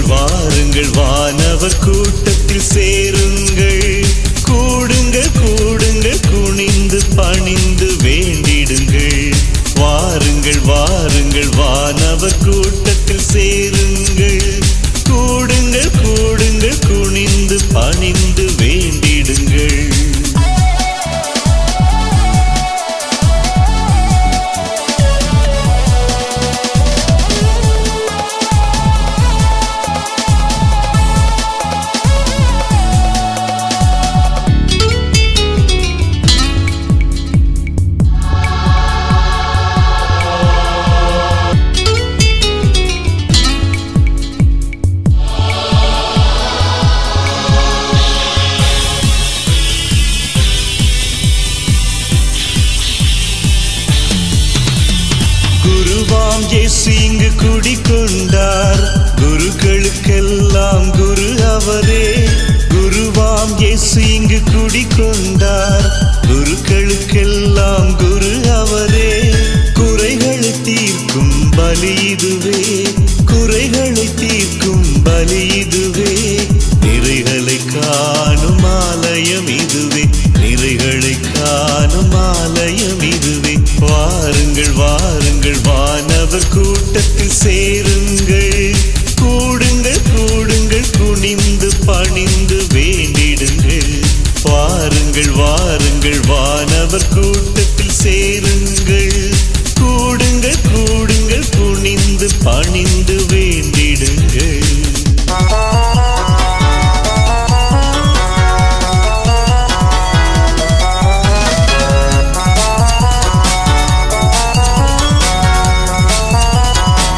வாருங்கள் வாருங்கள் வானவர் கூட்டத்தில் சேருங்கள். கூடுங்கள் கூடுங்கள் குனிந்து பணிந்து வேண்டிடுங்கள். வாருங்கள் வாருங்கள் வானவர் கூட்டத்தில் சேரு குருவாம் இயேசு இங்கு குடிக்கொண்டார். குருக்களுக்கெல்லாம் குரு அவரே. குருவாம் இயேசு இங்கு குடிக்கொண்டார். குருக்களுக்கெல்லாம் குரு அவரே. குறைகளை தீர்க்கும் பலி இதுவே. குறைகளை தீர்க்கும் பலி இதுவே. நிறைகளை காணும் ஆலயம் இதுவே. நிறைகளை காணும் ஆலயம் இதுவே. வாருங்கள் வாரு அவர் கூட்டத்தில் சேருங்கள். கூடுங்கள் கூடுங்கள் குனிந்து பணிந்து வேண்டிடுங்கள். வாருங்கள் வாருங்கள் வானவர் கூட்டத்தில் சேருங்கள். கூடுங்கள் கூடுங்கள் குனிந்து பணிந்து வேண்டிடுங்கள்.